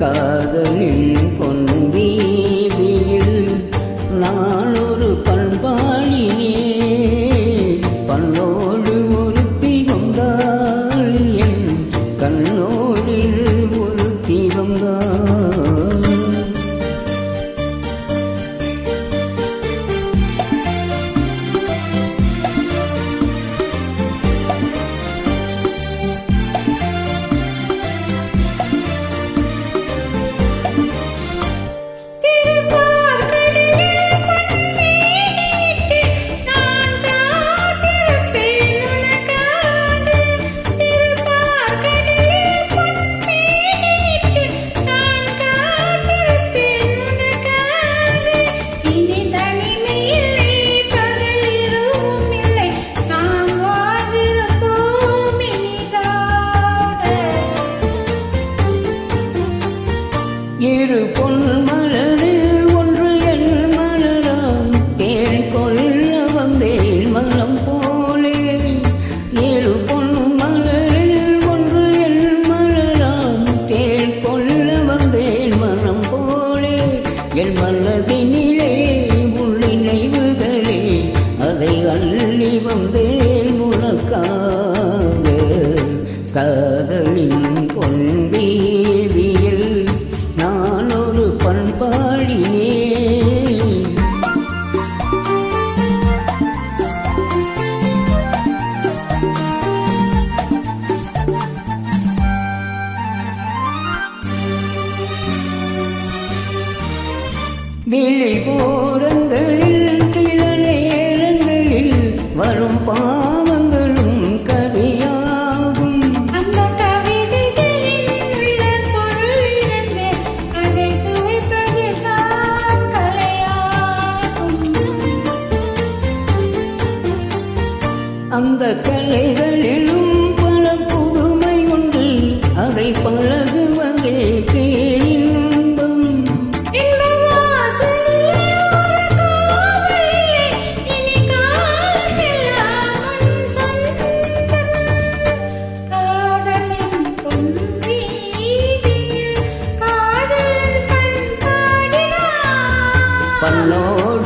காதலின் விழிபோரங்களில் சில நேரங்களில் வரும் பாவங்களும் கவியாகும். அந்த கவிதைகளில் உள்ள பன்னோடு